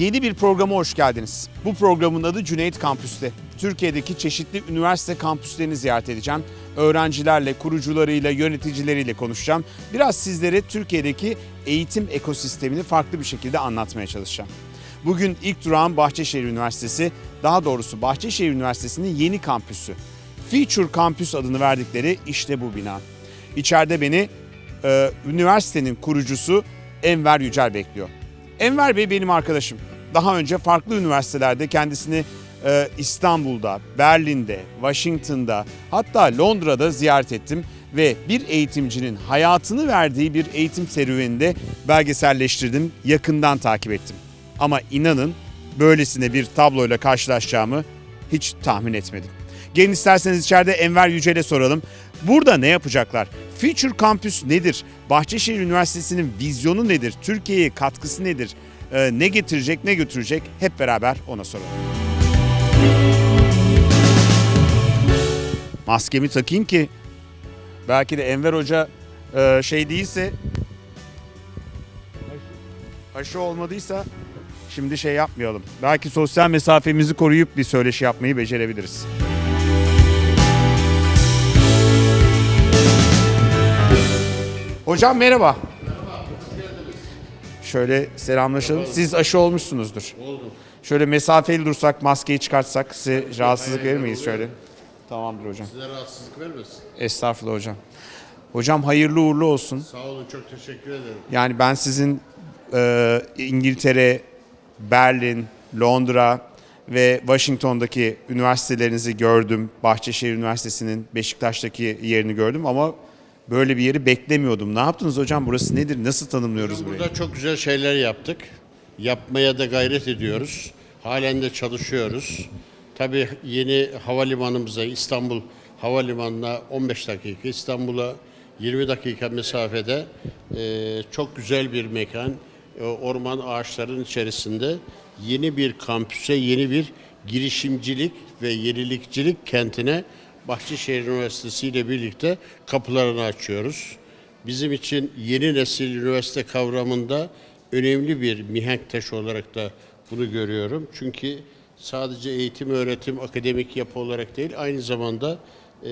Yeni bir programa hoş geldiniz. Bu programın adı Cüneyt Kampüs'te. Türkiye'deki çeşitli üniversite kampüslerini ziyaret edeceğim. Öğrencilerle, kurucularıyla, yöneticileriyle konuşacağım. Biraz sizlere Türkiye'deki eğitim ekosistemini farklı bir şekilde anlatmaya çalışacağım. Bugün ilk durağım Bahçeşehir Üniversitesi, daha doğrusu Bahçeşehir Üniversitesi'nin yeni kampüsü. Feature Campus adını verdikleri işte bu bina. İçeride beni e, üniversitenin kurucusu Enver Yücel bekliyor. Enver Bey benim arkadaşım. Daha önce farklı üniversitelerde kendisini e, İstanbul'da, Berlin'de, Washington'da hatta Londra'da ziyaret ettim ve bir eğitimcinin hayatını verdiği bir eğitim serüveninde belgeselleştirdim, yakından takip ettim. Ama inanın böylesine bir tabloyla karşılaşacağımı hiç tahmin etmedim. Gelin isterseniz içeride Enver Yücel'e soralım. Burada ne yapacaklar? Future Campus nedir? Bahçeşehir Üniversitesi'nin vizyonu nedir? Türkiye'ye katkısı nedir? Ee, ne getirecek, ne götürecek? Hep beraber ona soralım. Maskemi takayım ki belki de Enver Hoca e, şey değilse aşı olmadıysa şimdi şey yapmayalım. Belki sosyal mesafemizi koruyup bir söyleşi yapmayı becerebiliriz. Hocam merhaba. Şöyle selamlaşalım. Siz aşı olmuşsunuzdur. Oldum. Şöyle mesafeli dursak, maskeyi çıkartsak size rahatsızlık verir miyiz şöyle? Tamamdır hocam. Size rahatsızlık vermesin. Estağfurullah hocam. Hocam hayırlı uğurlu olsun. Sağ olun çok teşekkür ederim. Yani ben sizin e, İngiltere, Berlin, Londra ve Washington'daki üniversitelerinizi gördüm. Bahçeşehir Üniversitesi'nin Beşiktaş'taki yerini gördüm ama böyle bir yeri beklemiyordum. Ne yaptınız hocam? Burası nedir? Nasıl tanımlıyoruz burayı? Burada çok güzel şeyler yaptık. Yapmaya da gayret ediyoruz. Halen de çalışıyoruz. Tabii yeni havalimanımıza İstanbul Havalimanı'na 15 dakika, İstanbul'a 20 dakika mesafede e, çok güzel bir mekan. E, orman ağaçların içerisinde yeni bir kampüse, yeni bir girişimcilik ve yenilikçilik kentine Bahçeşehir Üniversitesi ile birlikte kapılarını açıyoruz. Bizim için yeni nesil üniversite kavramında önemli bir mihenk taşı olarak da bunu görüyorum. Çünkü sadece eğitim, öğretim, akademik yapı olarak değil, aynı zamanda e,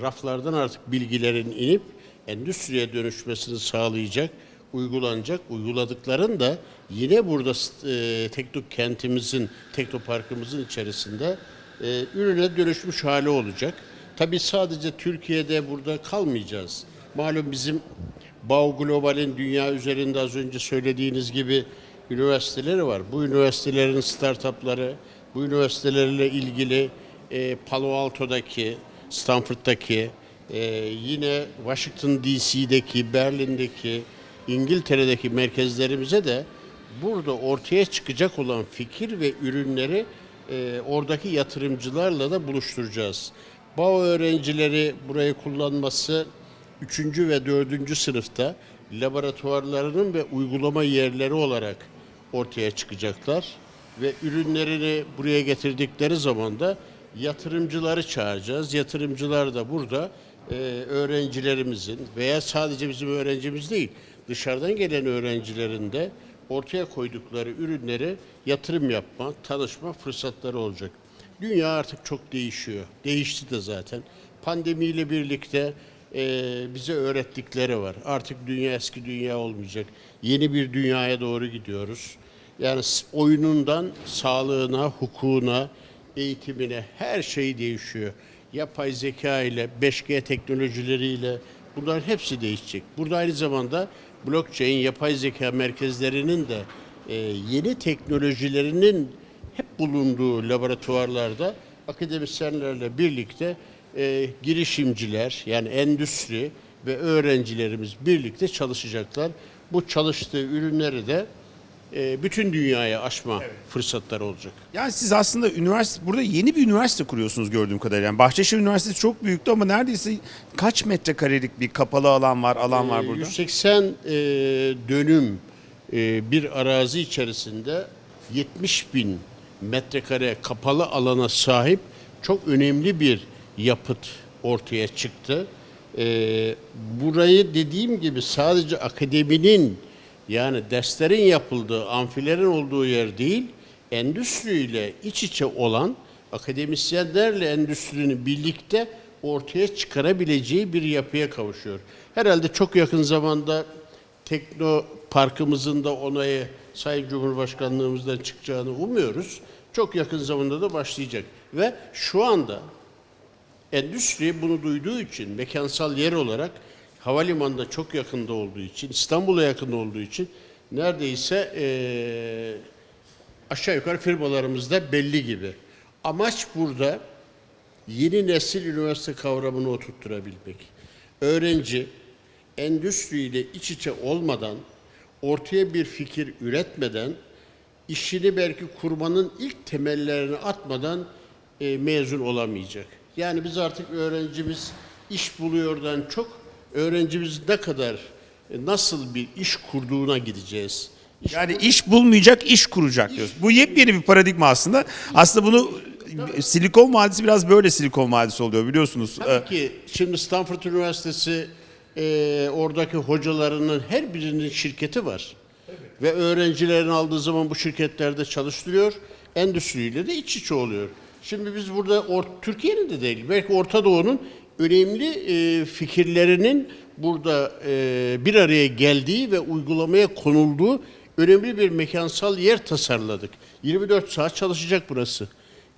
raflardan artık bilgilerin inip endüstriye dönüşmesini sağlayacak, uygulanacak, uyguladıkların da yine burada e, Tekno kentimizin, Teknoparkımızın içerisinde e, ürüne dönüşmüş hali olacak. Tabii sadece Türkiye'de burada kalmayacağız. Malum bizim Bao Global'in dünya üzerinde az önce söylediğiniz gibi üniversiteleri var. Bu üniversitelerin startupları, bu üniversitelerle ilgili e, Palo Alto'daki, Stanford'daki, e, yine Washington DC'deki, Berlin'deki, İngiltere'deki merkezlerimize de burada ortaya çıkacak olan fikir ve ürünleri e, oradaki yatırımcılarla da buluşturacağız. BAO öğrencileri burayı kullanması 3. ve 4. sınıfta laboratuvarlarının ve uygulama yerleri olarak ortaya çıkacaklar. Ve ürünlerini buraya getirdikleri zaman da yatırımcıları çağıracağız. Yatırımcılar da burada e, öğrencilerimizin veya sadece bizim öğrencimiz değil, dışarıdan gelen öğrencilerin de ortaya koydukları ürünleri yatırım yapma, tanışma fırsatları olacak. Dünya artık çok değişiyor. Değişti de zaten. Pandemiyle birlikte e, bize öğrettikleri var. Artık dünya eski dünya olmayacak. Yeni bir dünyaya doğru gidiyoruz. Yani oyunundan sağlığına, hukukuna, eğitimine her şey değişiyor. Yapay zeka ile, 5G teknolojileriyle bunların hepsi değişecek. Burada aynı zamanda blockchain, yapay zeka merkezlerinin de e, yeni teknolojilerinin hep bulunduğu laboratuvarlarda akademisyenlerle birlikte e, girişimciler yani endüstri ve öğrencilerimiz birlikte çalışacaklar. Bu çalıştığı ürünleri de e, bütün dünyaya aşma fırsatları olacak. Yani siz aslında üniversite burada yeni bir üniversite kuruyorsunuz gördüğüm kadarıyla. Yani Bahçeşehir Üniversitesi çok büyüktü ama neredeyse kaç metrekarelik bir kapalı alan var, alan var Ee, burada? 180 e, dönüm e, bir arazi içerisinde 70 bin metrekare kapalı alana sahip çok önemli bir yapıt ortaya çıktı. E, burayı dediğim gibi sadece akademinin Yani derslerin yapıldığı, amfilerin olduğu yer değil, endüstriyle iç içe olan akademisyenlerle endüstrinin birlikte ortaya çıkarabileceği bir yapıya kavuşuyor. Herhalde çok yakın zamanda Tekno Parkımızın da onayı Sayın Cumhurbaşkanlığımızdan çıkacağını umuyoruz. Çok yakın zamanda da başlayacak. Ve şu anda endüstri bunu duyduğu için mekansal yer olarak havalimanına çok yakında olduğu için, İstanbul'a yakın olduğu için neredeyse eee, aşağı yukarı firmalarımızda belli gibi. Amaç burada yeni nesil üniversite kavramını oturtturabilmek. Öğrenci endüstriyle iç içe olmadan, ortaya bir fikir üretmeden, işini belki kurmanın ilk temellerini atmadan e, mezun olamayacak. Yani biz artık öğrencimiz iş buluyordan çok öğrencimiz ne kadar e, nasıl bir iş kurduğuna gideceğiz. İş Yani iş bulmayacak, iş kuracak diyoruz. Bu yepyeni bir paradigma aslında. Aslında bunu Silikon Vadisi biraz böyle Silikon Vadisi oluyor biliyorsunuz. Ee, Tabii ki şimdi Stanford Üniversitesi e, oradaki hocalarının her birinin şirketi var. Ve öğrencilerini aldığı zaman bu şirketlerde çalıştırıyor. Endüstriyle de iç içe oluyor. Şimdi biz burada Türkiye'nin de değil, belki Orta Doğu'nun önemli e, fikirlerinin burada e, bir araya geldiği ve uygulamaya konulduğu önemli bir mekansal yer tasarladık. 24 saat çalışacak burası.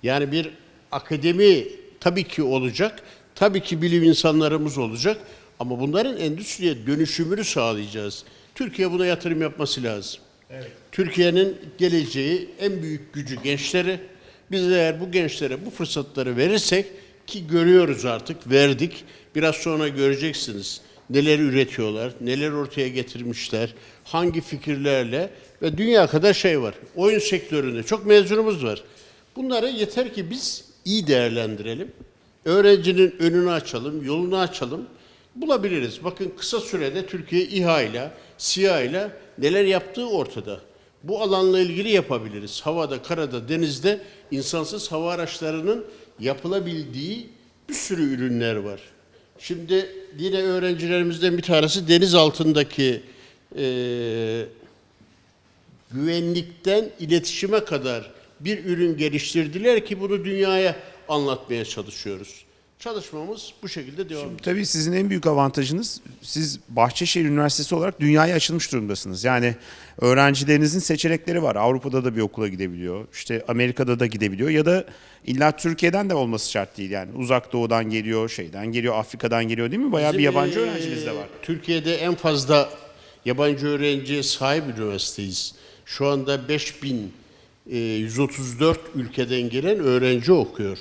Yani bir akademi tabii ki olacak. Tabii ki bilim insanlarımız olacak. Ama bunların endüstriye dönüşümünü sağlayacağız. Türkiye buna yatırım yapması lazım. Türkiye'nin geleceği en büyük gücü gençleri. Biz eğer bu gençlere bu fırsatları verirsek ki görüyoruz artık verdik. Biraz sonra göreceksiniz neler üretiyorlar, neler ortaya getirmişler, hangi fikirlerle ve dünya kadar şey var. Oyun sektöründe çok mezunumuz var. Bunları yeter ki biz iyi değerlendirelim. Öğrencinin önünü açalım, yolunu açalım. Bulabiliriz. Bakın kısa sürede Türkiye İHA ile, SİHA ile neler yaptığı ortada. Bu alanla ilgili yapabiliriz. Havada, karada, denizde insansız hava araçlarının yapılabildiği bir sürü ürünler var. Şimdi yine öğrencilerimizden bir tanesi deniz altındaki eee güvenlikten iletişime kadar bir ürün geliştirdiler ki bunu dünyaya anlatmaya çalışıyoruz. Çalışmamız bu şekilde devam ediyor. Tabii sizin en büyük avantajınız siz Bahçeşehir Üniversitesi olarak dünyaya açılmış durumdasınız. Yani öğrencilerinizin seçenekleri var. Avrupa'da da bir okula gidebiliyor. işte Amerika'da da gidebiliyor ya da illa Türkiye'den de olması şart değil. Yani uzak doğudan geliyor, şeyden geliyor, Afrika'dan geliyor değil mi? Bayağı bir Bizim, yabancı eee, öğrenciniz de var. Türkiye'de en fazla yabancı öğrenciye sahip üniversiteyiz. Şu anda 5134 ülkeden gelen öğrenci okuyor.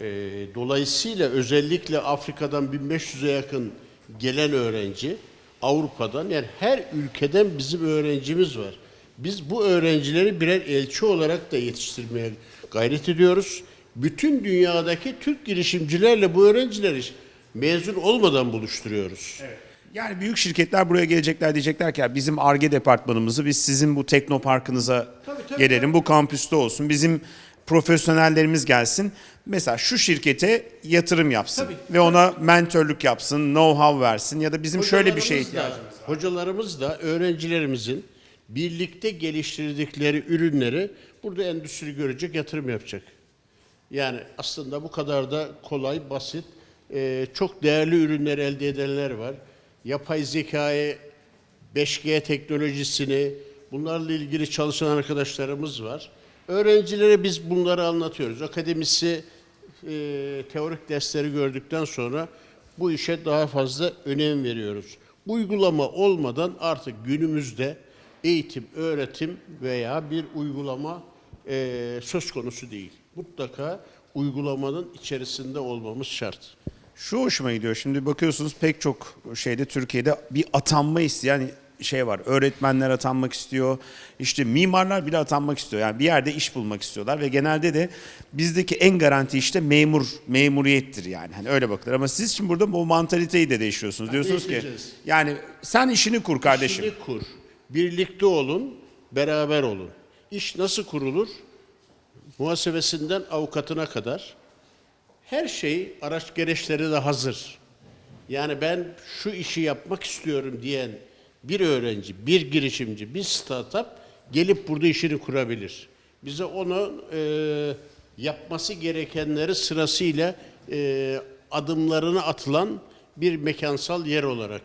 Eee, Dolayısıyla özellikle Afrika'dan 1500'e yakın gelen öğrenci, Avrupa'dan yani her ülkeden bizim öğrencimiz var. Biz bu öğrencileri birer elçi olarak da yetiştirmeye gayret ediyoruz. Bütün dünyadaki Türk girişimcilerle bu öğrencileri mezun olmadan buluşturuyoruz. Yani büyük şirketler buraya gelecekler diyecekler ki "Ya bizim ARGE departmanımızı biz sizin bu teknoparkınıza Tabii, tabii, gelelim. Bu kampüste olsun. Bizim profesyonellerimiz gelsin. Mesela şu şirkete yatırım yapsın Tabii, ve ona mentörlük yapsın, know-how versin ya da bizim şöyle bir şeye ihtiyacımız var. Hocalarımız da öğrencilerimizin birlikte geliştirdikleri ürünleri burada endüstri görecek, yatırım yapacak. Yani aslında bu kadar da kolay, basit, e, çok değerli ürünler elde edenler var. Yapay zekayı, 5G teknolojisini, bunlarla ilgili çalışan arkadaşlarımız var. Öğrencilere biz bunları anlatıyoruz. Akademisi e, teorik dersleri gördükten sonra bu işe daha fazla önem veriyoruz. Uygulama olmadan artık günümüzde eğitim, öğretim veya bir uygulama e, söz konusu değil. Mutlaka uygulamanın içerisinde olmamız şart. Şu hoşuma gidiyor. Şimdi bakıyorsunuz pek çok şeyde Türkiye'de bir atanma isteyen şey var. Öğretmenler atanmak istiyor. İşte mimarlar bile atanmak istiyor. Yani bir yerde iş bulmak istiyorlar ve genelde de bizdeki en garanti işte memur, memuriyettir yani. Hani öyle bakılır ama siz şimdi burada bu mantaliteyi de değiştiriyorsunuz. Diyorsunuz ki değiştireceğiz. yani sen işini kur kardeşim. İşini kur. Birlikte olun, beraber olun. İş nasıl kurulur? Muhasebesinden avukatına kadar her şey araç gereçleri de hazır. Yani ben şu işi yapmak istiyorum diyen bir öğrenci, bir girişimci, bir startup gelip burada işini kurabilir. Bize onu e, yapması gerekenleri sırasıyla e, adımlarını atılan bir mekansal yer olarak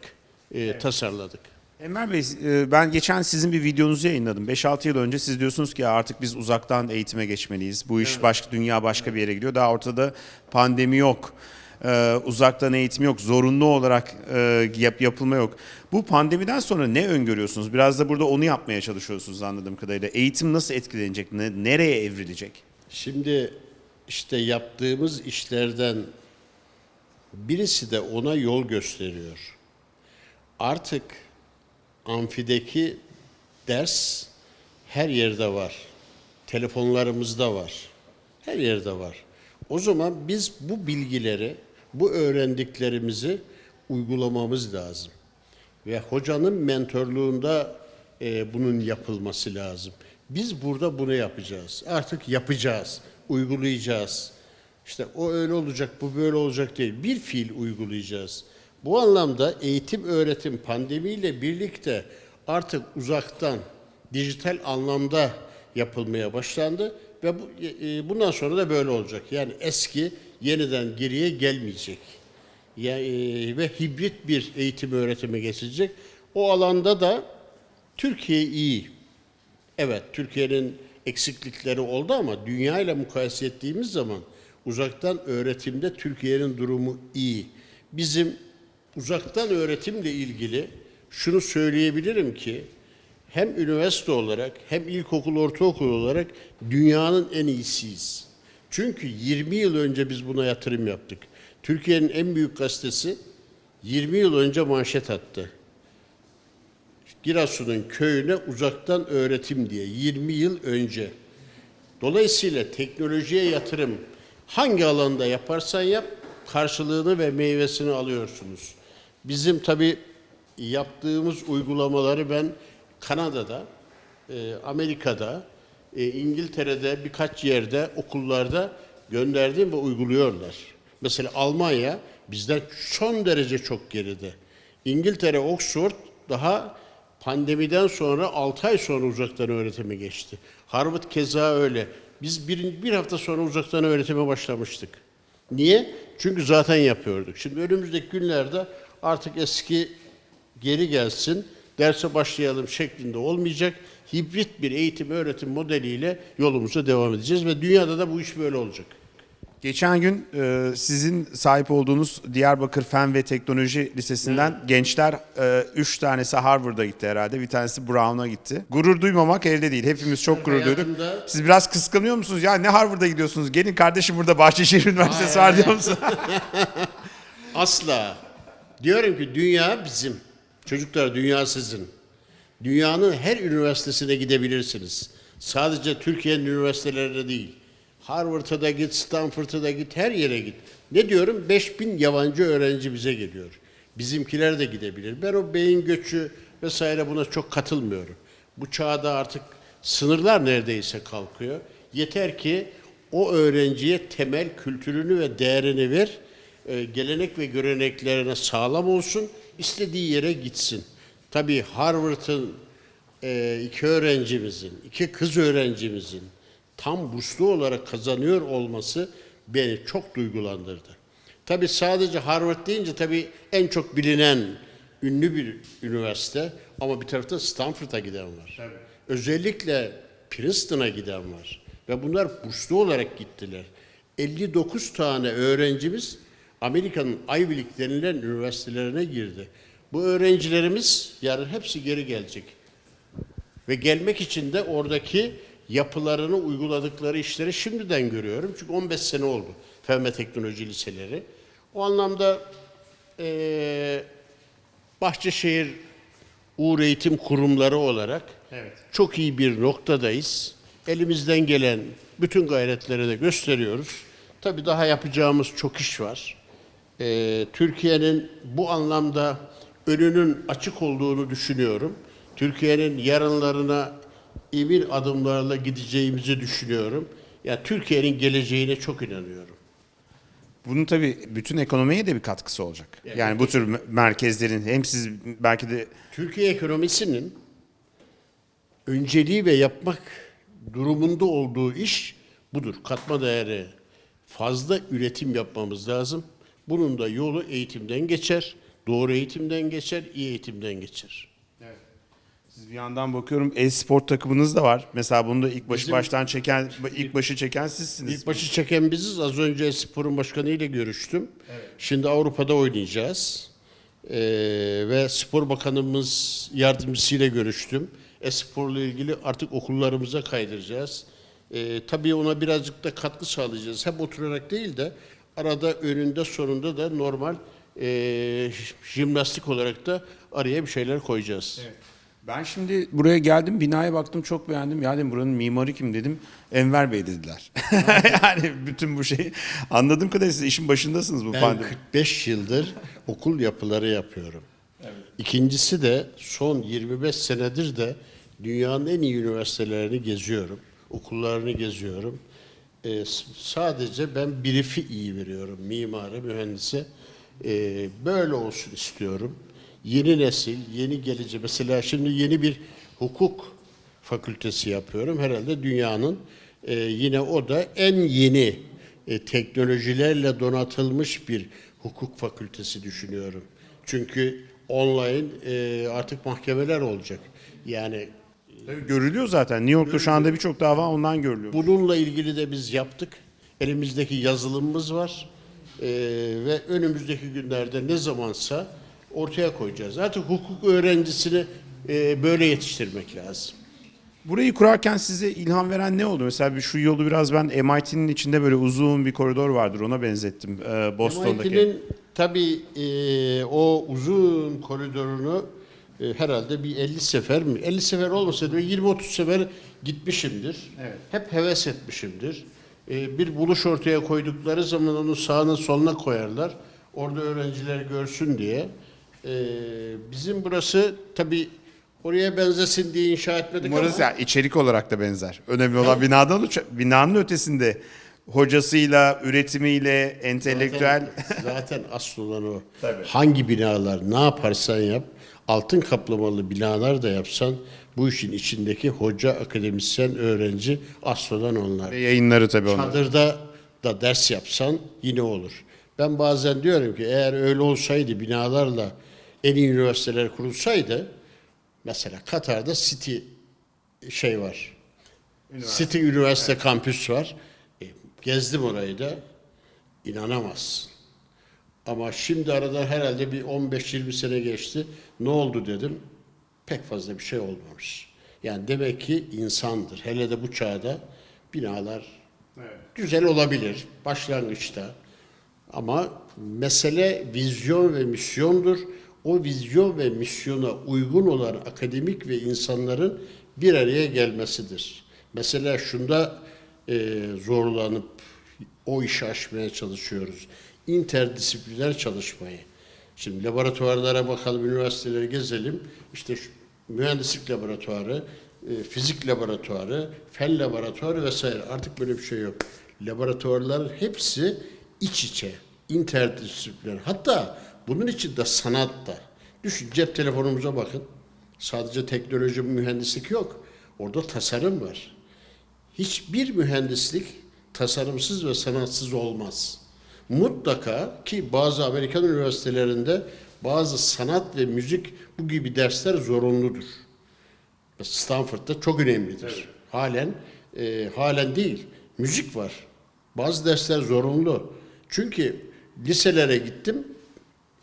e, tasarladık. Enver Bey, e, ben geçen sizin bir videonuzu yayınladım. 5-6 yıl önce siz diyorsunuz ki artık biz uzaktan eğitime geçmeliyiz. Bu iş başka, dünya başka bir yere gidiyor. Daha ortada pandemi yok. Ee, uzaktan eğitim yok. Zorunlu olarak e, yap, yapılma yok. Bu pandemiden sonra ne öngörüyorsunuz? Biraz da burada onu yapmaya çalışıyorsunuz anladığım kadarıyla. Eğitim nasıl etkilenecek? Ne, nereye evrilecek? Şimdi işte yaptığımız işlerden birisi de ona yol gösteriyor. Artık amfideki ders her yerde var. Telefonlarımızda var. Her yerde var. O zaman biz bu bilgileri, bu öğrendiklerimizi uygulamamız lazım. Ve hocanın mentorluğunda e, bunun yapılması lazım. Biz burada bunu yapacağız. Artık yapacağız, uygulayacağız. İşte o öyle olacak, bu böyle olacak değil. Bir fiil uygulayacağız. Bu anlamda eğitim öğretim pandemiyle birlikte artık uzaktan, dijital anlamda yapılmaya başlandı ve bu, e, bundan sonra da böyle olacak. Yani eski yeniden geriye gelmeyecek. Ya, e, ve hibrit bir eğitim öğretime geçilecek. O alanda da Türkiye iyi. Evet, Türkiye'nin eksiklikleri oldu ama dünya ile mukayese ettiğimiz zaman uzaktan öğretimde Türkiye'nin durumu iyi. Bizim uzaktan öğretimle ilgili şunu söyleyebilirim ki hem üniversite olarak hem ilkokul, ortaokul olarak dünyanın en iyisiyiz. Çünkü 20 yıl önce biz buna yatırım yaptık. Türkiye'nin en büyük gazetesi 20 yıl önce manşet attı. Giresun'un köyüne uzaktan öğretim diye 20 yıl önce. Dolayısıyla teknolojiye yatırım hangi alanda yaparsan yap karşılığını ve meyvesini alıyorsunuz. Bizim tabi yaptığımız uygulamaları ben Kanada'da, e, Amerika'da, e, İngiltere'de birkaç yerde okullarda gönderdim ve uyguluyorlar. Mesela Almanya bizden son derece çok geride. İngiltere, Oxford daha pandemiden sonra 6 ay sonra uzaktan öğretime geçti. Harvard keza öyle. Biz bir, bir hafta sonra uzaktan öğretime başlamıştık. Niye? Çünkü zaten yapıyorduk. Şimdi önümüzdeki günlerde artık eski geri gelsin, derse başlayalım şeklinde olmayacak. Hibrit bir eğitim öğretim modeliyle yolumuza devam edeceğiz ve dünyada da bu iş böyle olacak. Geçen gün e, sizin sahip olduğunuz Diyarbakır Fen ve Teknoloji Lisesi'nden gençler 3 tanesi Harvard'a gitti herhalde. Bir tanesi Brown'a gitti. Gurur duymamak elde değil. Hepimiz çok gurur duyduk. Siz biraz kıskanıyor musunuz? Ya ne Harvard'a gidiyorsunuz? Gelin kardeşim burada Bahçeşehir Üniversitesi var diyor musun? Asla. Diyorum ki dünya bizim. Çocuklar dünya sizin. Dünyanın her üniversitesine gidebilirsiniz. Sadece Türkiye'nin üniversitelerine değil. Harvard'a da git, Stanford'a da git, her yere git. Ne diyorum? 5000 yabancı öğrenci bize geliyor. Bizimkiler de gidebilir. Ben o beyin göçü vesaire buna çok katılmıyorum. Bu çağda artık sınırlar neredeyse kalkıyor. Yeter ki o öğrenciye temel kültürünü ve değerini ver e, gelenek ve göreneklerine sağlam olsun, istediği yere gitsin. Tabii Harvard'ın e, iki öğrencimizin, iki kız öğrencimizin tam burslu olarak kazanıyor olması beni çok duygulandırdı. Tabii sadece Harvard deyince tabii en çok bilinen ünlü bir üniversite ama bir tarafta Stanford'a giden var. Özellikle Princeton'a giden var. Ve bunlar burslu olarak gittiler. 59 tane öğrencimiz Amerika'nın Ivy League denilen üniversitelerine girdi. Bu öğrencilerimiz yarın hepsi geri gelecek. Ve gelmek için de oradaki yapılarını uyguladıkları işleri şimdiden görüyorum. Çünkü 15 sene oldu Fen ve Teknoloji Liseleri. O anlamda eee Bahçeşehir Uğur Eğitim Kurumları olarak çok iyi bir noktadayız. Elimizden gelen bütün gayretleri de gösteriyoruz. Tabii daha yapacağımız çok iş var. Ee, Türkiye'nin bu anlamda önünün açık olduğunu düşünüyorum. Türkiye'nin yarınlarına emin adımlarla gideceğimizi düşünüyorum. Ya Türkiye'nin geleceğine çok inanıyorum. Bunun tabii bütün ekonomiye de bir katkısı olacak. Yani bu tür me- merkezlerin hem siz belki de Türkiye ekonomisinin önceliği ve yapmak durumunda olduğu iş budur. Katma değeri fazla üretim yapmamız lazım. Bunun da yolu eğitimden geçer. Doğru eğitimden geçer, iyi eğitimden geçer. siz bir yandan bakıyorum e-spor takımınız da var. Mesela bunu da ilk başı Bizim- baştan çeken ilk başı çeken sizsiniz. İlk başı çeken biziz. Az önce sporun başkanı ile görüştüm. Şimdi Avrupa'da oynayacağız. Ee, ve spor bakanımız yardımcısıyla görüştüm. E-sporla ilgili artık okullarımıza kaydıracağız. Ee, tabii ona birazcık da katkı sağlayacağız. Hep oturarak değil de arada önünde sonunda da normal e, jimnastik olarak da araya bir şeyler koyacağız. Ben şimdi buraya geldim binaya baktım çok beğendim. Ya dedim buranın mimarı kim dedim. Enver Bey dediler. yani bütün bu şeyi anladığım kadarıyla siz işin başındasınız bu Ben pandemi. 45 yıldır okul yapıları yapıyorum. İkincisi de son 25 senedir de dünyanın en iyi üniversitelerini geziyorum. Okullarını geziyorum. S- sadece ben brief'i iyi veriyorum. Mimarı, mühendisi. Ee, böyle olsun istiyorum. Yeni nesil, yeni gelecek. Mesela şimdi yeni bir hukuk fakültesi yapıyorum. Herhalde dünyanın e, yine o da en yeni e, teknolojilerle donatılmış bir hukuk fakültesi düşünüyorum. Çünkü online e, artık mahkemeler olacak. Yani Tabii görülüyor zaten. New York'ta şu anda birçok dava ondan görülüyor. bununla ilgili de biz yaptık. Elimizdeki yazılımımız var. E, ve önümüzdeki günlerde ne zamansa ortaya koyacağız. Artık hukuk öğrencisini e, böyle yetiştirmek lazım. Burayı kurarken size ilham veren ne oldu? Mesela bir şu yolu biraz ben MIT'nin içinde böyle uzun bir koridor vardır ona benzettim. Ee, Boston'daki. MIT'nin tabii e, o uzun koridorunu e, herhalde bir 50 sefer mi? 50 sefer olmasa da 20-30 sefer gitmişimdir. Evet. Hep heves etmişimdir. E, bir buluş ortaya koydukları zaman onu sağına soluna koyarlar. Orada öğrenciler görsün diye. E, bizim burası tabii oraya benzesin diye inşa etmedik Umarız ama... ya içerik olarak da benzer. Önemli olan binadan uça- binanın ötesinde hocasıyla, üretimiyle, entelektüel Zaten, zaten asıl olan o. Tabii. Hangi binalar ne yaparsan yap, altın kaplamalı binalar da yapsan bu işin içindeki hoca, akademisyen, öğrenci asıl olan onlar. ve yayınları tabii onlar. Çadırda da ders yapsan yine olur. Ben bazen diyorum ki eğer öyle olsaydı binalarla en iyi üniversiteler kurulsaydı mesela Katar'da City şey var. City Üniversite kampüs var. E, gezdim orayı da. İnanamazsın. Ama şimdi aradan herhalde bir 15-20 sene geçti. Ne oldu dedim. Pek fazla bir şey olmamış. Yani demek ki insandır. Hele de bu çağda binalar güzel olabilir başlangıçta. Ama mesele vizyon ve misyondur. O vizyon ve misyona uygun olan akademik ve insanların bir araya gelmesidir. Mesela şunda e, zorlanıp o işi aşmaya çalışıyoruz. İnterdisipliner çalışmayı. Şimdi laboratuvarlara bakalım, üniversiteleri gezelim. İşte şu mühendislik laboratuvarı, e, fizik laboratuvarı, fen laboratuvarı vesaire. Artık böyle bir şey yok. Laboratuvarların hepsi iç içe, interdisipliner. Hatta bunun için de sanat da. Düşün cep telefonumuza bakın. Sadece teknoloji, mühendislik yok. Orada tasarım var. Hiçbir mühendislik tasarımsız ve sanatsız olmaz. Mutlaka ki bazı Amerikan üniversitelerinde bazı sanat ve müzik bu gibi dersler zorunludur. Stanford'da çok önemlidir. Halen e, halen değil. Müzik var. Bazı dersler zorunlu. Çünkü liselere gittim.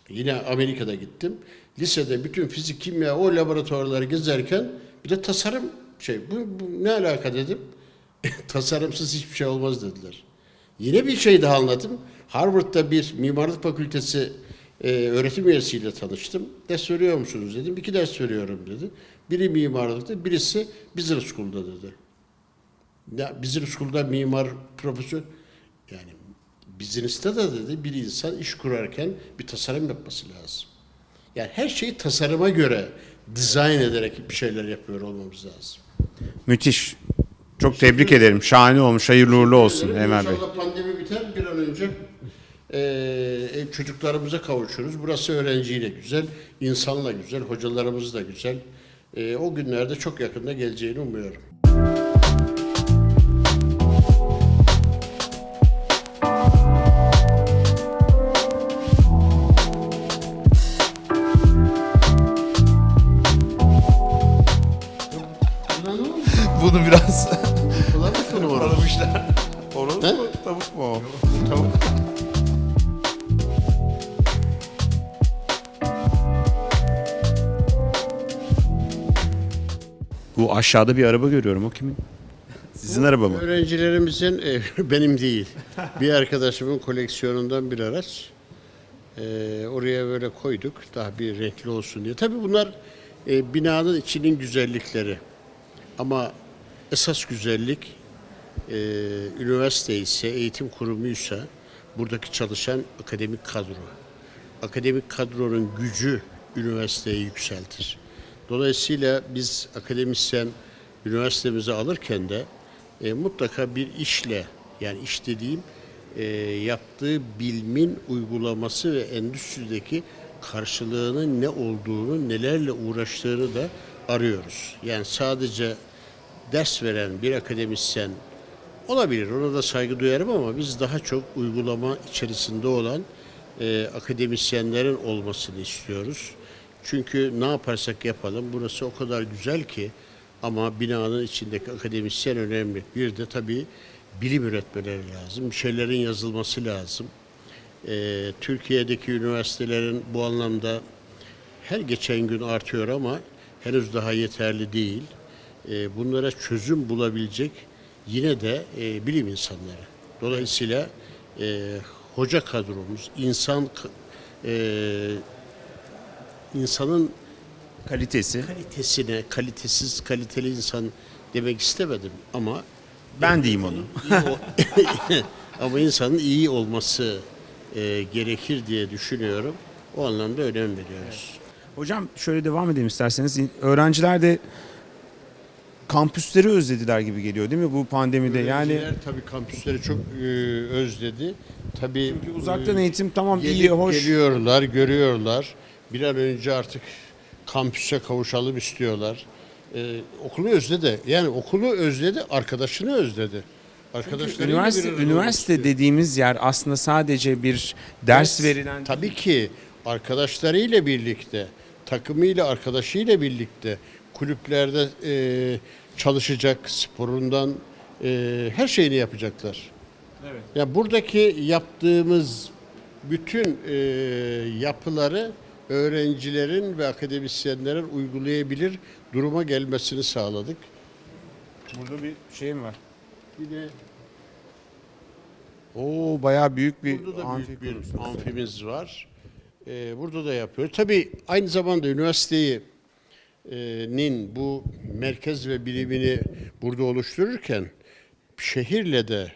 Yine Amerika'da gittim. Lisede bütün fizik, kimya, o laboratuvarları gezerken bir de tasarım şey. Bu, bu ne alaka dedim. Tasarımsız hiçbir şey olmaz dediler. Yine bir şey daha anlattım. Harvard'da bir mimarlık fakültesi e, öğretim üyesiyle tanıştım. Ders veriyor musunuz dedim. İki ders veriyorum dedi. Biri mimarlıkta, birisi business school'da dedi. Ya business school'da mimar profesör yani business'ta da dedi bir insan iş kurarken bir tasarım yapması lazım. Yani her şeyi tasarıma göre dizayn ederek bir şeyler yapıyor olmamız lazım. Müthiş. Çok tebrik ederim. Şahane olmuş. Hayırlı uğurlu olsun Enver Bey. İnşallah pandemi biter bir an önce. E, e, çocuklarımıza kavuşuruz. Burası öğrenciyle güzel, insanla güzel, hocalarımız da güzel. E, o günlerde çok yakında geleceğini umuyorum. Bunu biraz aşağıda bir araba görüyorum. O kimin? Sizin araba mı? Öğrencilerimizin, e, benim değil, bir arkadaşımın koleksiyonundan bir araç. E, oraya böyle koyduk, daha bir renkli olsun diye. Tabii bunlar e, binanın içinin güzellikleri. Ama esas güzellik, e, üniversite ise, eğitim kurumuysa, buradaki çalışan akademik kadro. Akademik kadronun gücü üniversiteyi yükseltir. Dolayısıyla biz akademisyen üniversitemize alırken de e, mutlaka bir işle yani iş dediğim e, yaptığı bilimin uygulaması ve endüstrideki karşılığının ne olduğunu, nelerle uğraştığını da arıyoruz. Yani sadece ders veren bir akademisyen olabilir, ona da saygı duyarım ama biz daha çok uygulama içerisinde olan e, akademisyenlerin olmasını istiyoruz. Çünkü ne yaparsak yapalım burası o kadar güzel ki ama binanın içindeki akademisyen önemli. Bir de tabii bilim üretmeleri lazım, bir şeylerin yazılması lazım. E, Türkiye'deki üniversitelerin bu anlamda her geçen gün artıyor ama henüz daha yeterli değil. E, bunlara çözüm bulabilecek yine de e, bilim insanları. Dolayısıyla e, hoca kadromuz, insan e, insanın Kalitesi. kalitesine, kalitesiz, kaliteli insan demek istemedim ama Ben diyeyim onu. iyi o- ama insanın iyi olması e, gerekir diye düşünüyorum. O anlamda önem veriyoruz. Hocam şöyle devam edelim isterseniz. Öğrenciler de kampüsleri özlediler gibi geliyor değil mi bu pandemide? Yani Öğrenciler tabii kampüsleri çok e, özledi. Tabii çünkü uzaktan e, eğitim tamam iyi, Gelip hoş. Geliyorlar, görüyorlar. Bir an önce artık kampüse kavuşalım istiyorlar. Ee, okulu özledi. Yani okulu özledi, arkadaşını özledi. Arkadaşlarıyla Üniversite, üniversite dediğimiz yer aslında sadece bir ders Evet, verilen Tabii ki arkadaşlarıyla birlikte, takımıyla, arkadaşıyla birlikte kulüplerde e, çalışacak, sporundan e, her şeyini yapacaklar. Evet. Ya buradaki yaptığımız bütün e, yapıları öğrencilerin ve akademisyenlerin uygulayabilir duruma gelmesini sağladık. Burada bir şey mi var? Bir de Oo bayağı büyük bir burada da büyük bir amfimiz var. E, burada da yapıyor. Tabii aynı zamanda üniversiteyi e, nin bu merkez ve birimini burada oluştururken şehirle de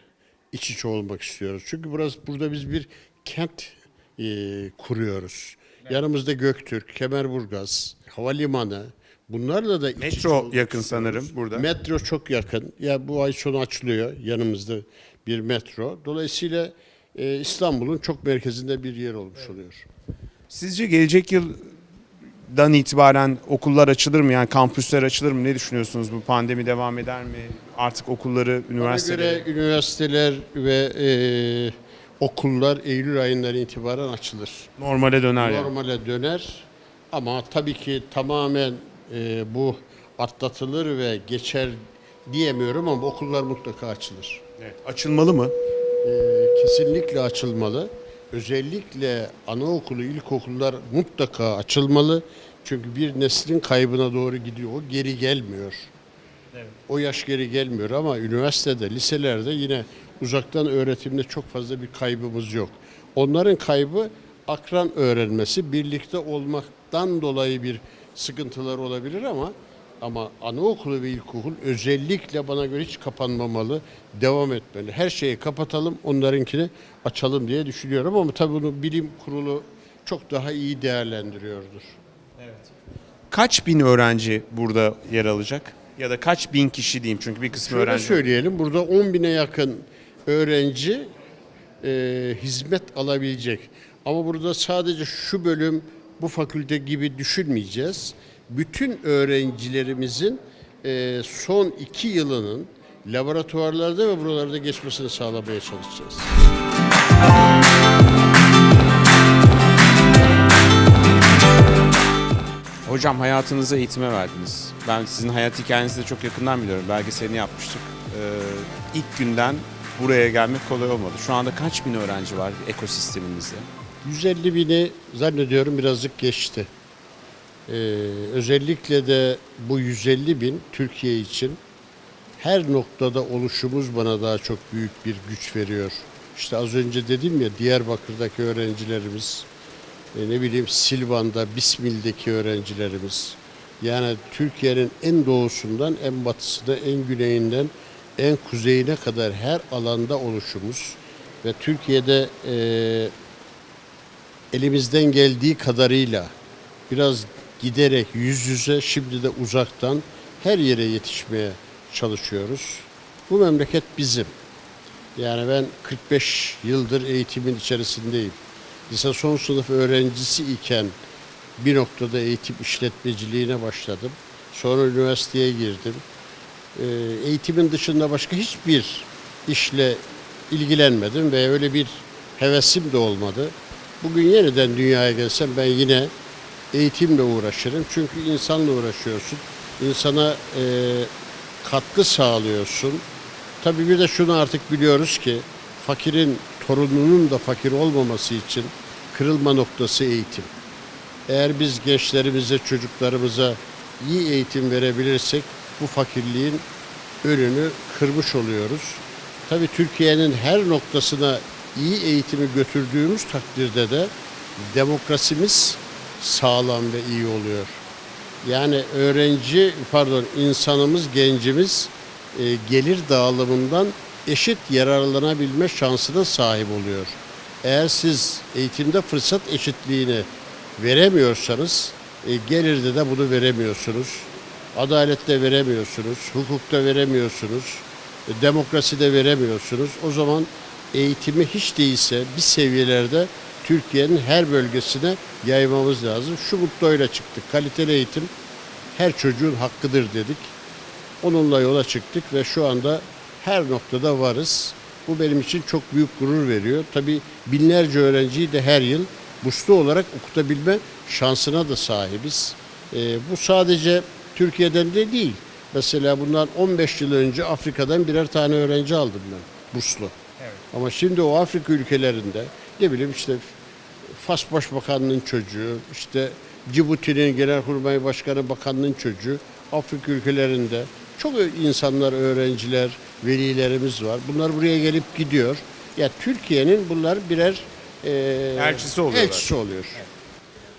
iç içe olmak istiyoruz. Çünkü burası burada biz bir kent e, kuruyoruz. Yanımızda Göktürk, Kemerburgaz, havalimanı bunlarla da Metro yakın sanırım burada. Metro çok yakın. Ya bu ay sonu açılıyor yanımızda bir metro. Dolayısıyla e, İstanbul'un çok merkezinde bir yer olmuş oluyor. Sizce gelecek yıldan itibaren okullar açılır mı? Yani kampüsler açılır mı? Ne düşünüyorsunuz? Bu pandemi devam eder mi? Artık okulları, Bana üniversiteleri... göre üniversiteler ve e, okullar Eylül ayından itibaren açılır. normale döner yani. Normale döner ama tabii ki tamamen e, bu atlatılır ve geçer diyemiyorum ama okullar mutlaka açılır. Evet. Açılmalı mı? E, kesinlikle açılmalı. Özellikle anaokulu, ilkokullar mutlaka açılmalı. Çünkü bir neslin kaybına doğru gidiyor. O geri gelmiyor. O yaş geri gelmiyor ama üniversitede, liselerde yine uzaktan öğretimde çok fazla bir kaybımız yok. Onların kaybı akran öğrenmesi, birlikte olmaktan dolayı bir sıkıntılar olabilir ama ama anaokulu ve ilkokul özellikle bana göre hiç kapanmamalı, devam etmeli. Her şeyi kapatalım, onlarınkini açalım diye düşünüyorum ama tabii bunu bilim kurulu çok daha iyi değerlendiriyordur. Kaç bin öğrenci burada yer alacak? Ya da kaç bin kişi diyeyim çünkü bir kısmı Şöyle öğrenci. söyleyelim, burada 10 bine yakın öğrenci e, hizmet alabilecek. Ama burada sadece şu bölüm bu fakülte gibi düşünmeyeceğiz. Bütün öğrencilerimizin e, son iki yılının laboratuvarlarda ve buralarda geçmesini sağlamaya çalışacağız. Hocam hayatınızı eğitime verdiniz. Ben sizin hayat hikayenizi de çok yakından biliyorum. Belgeselini yapmıştık. Ee, ilk günden buraya gelmek kolay olmadı. Şu anda kaç bin öğrenci var ekosisteminizde? 150 bini zannediyorum birazcık geçti. Ee, özellikle de bu 150 bin Türkiye için her noktada oluşumuz bana daha çok büyük bir güç veriyor. İşte az önce dedim ya Diyarbakır'daki öğrencilerimiz, e, ne bileyim Silvan'da, Bismil'deki öğrencilerimiz. Yani Türkiye'nin en doğusundan en batısına, en güneyinden en kuzeyine kadar her alanda oluşumuz ve Türkiye'de e, elimizden geldiği kadarıyla biraz giderek yüz yüze şimdi de uzaktan her yere yetişmeye çalışıyoruz. Bu memleket bizim. Yani ben 45 yıldır eğitimin içerisindeyim. Lise son sınıf öğrencisi iken bir noktada eğitim işletmeciliğine başladım. Sonra üniversiteye girdim. Ee, Eğitimin dışında başka hiçbir işle ilgilenmedim ve öyle bir hevesim de olmadı. Bugün yeniden dünyaya gelsem ben yine eğitimle uğraşırım. Çünkü insanla uğraşıyorsun. İnsana e, katkı sağlıyorsun. Tabii bir de şunu artık biliyoruz ki fakirin torununun da fakir olmaması için kırılma noktası eğitim. Eğer biz gençlerimize, çocuklarımıza iyi eğitim verebilirsek bu fakirliğin önünü kırmış oluyoruz. Tabii Türkiye'nin her noktasına iyi eğitimi götürdüğümüz takdirde de demokrasimiz sağlam ve iyi oluyor. Yani öğrenci, pardon insanımız, gencimiz e, gelir dağılımından eşit yararlanabilme şansına sahip oluyor. Eğer siz eğitimde fırsat eşitliğini veremiyorsanız e, gelirde de bunu veremiyorsunuz. Adalette veremiyorsunuz, hukukta veremiyorsunuz, e, demokraside veremiyorsunuz. O zaman eğitimi hiç değilse bir seviyelerde Türkiye'nin her bölgesine yaymamız lazım. Şu muttoyla çıktık. Kaliteli eğitim her çocuğun hakkıdır dedik. Onunla yola çıktık ve şu anda her noktada varız. Bu benim için çok büyük gurur veriyor. Tabii binlerce öğrenciyi de her yıl burslu olarak okutabilme şansına da sahibiz. Ee, bu sadece Türkiye'den de değil. Mesela bundan 15 yıl önce Afrika'dan birer tane öğrenci aldım ben burslu. Ama şimdi o Afrika ülkelerinde ne bileyim işte Fas Başbakanı'nın çocuğu, işte Cibuti'nin Genelkurmay Başkanı Bakanı'nın çocuğu Afrika ülkelerinde çok insanlar, öğrenciler, velilerimiz var. Bunlar buraya gelip gidiyor. Ya Türkiye'nin bunlar birer e, Elçisi oluyorlar. Elçisi oluyor.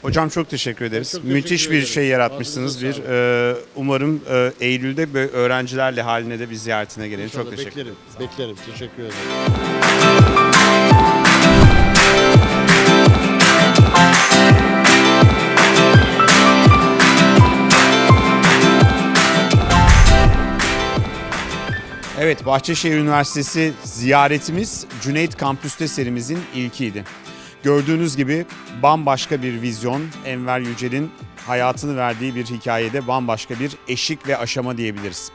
Hocam çok teşekkür ederiz. Çok teşekkür Müthiş bir ederim. şey yaratmışsınız. Bir e, umarım e, Eylül'de böyle öğrencilerle haline de bir ziyaretine gelelim. Çok teşekkür beklerim. ederim. Beklerim. Teşekkür ederim. Evet, Bahçeşehir Üniversitesi ziyaretimiz Cüneyt Kampüs'te serimizin ilkiydi. Gördüğünüz gibi bambaşka bir vizyon, Enver Yücel'in hayatını verdiği bir hikayede bambaşka bir eşik ve aşama diyebiliriz.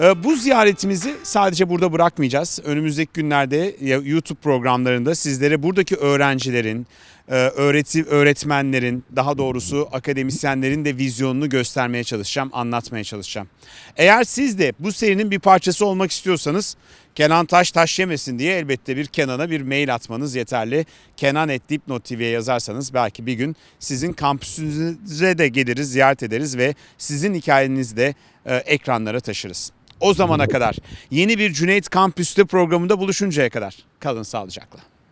Ee, Bu ziyaretimizi sadece burada bırakmayacağız. Önümüzdeki günlerde YouTube programlarında sizlere buradaki öğrencilerin, öğreti öğretmenlerin, daha doğrusu akademisyenlerin de vizyonunu göstermeye çalışacağım, anlatmaya çalışacağım. Eğer siz de bu serinin bir parçası olmak istiyorsanız Kenan Taş taş yemesin diye elbette bir Kenan'a bir mail atmanız yeterli. kenan.dipnot.tv'ye yazarsanız belki bir gün sizin kampüsünüze de geliriz, ziyaret ederiz ve sizin hikayenizi de e, ekranlara taşırız. O zamana kadar yeni bir Cüneyt Kampüs'te programında buluşuncaya kadar kalın sağlıcakla.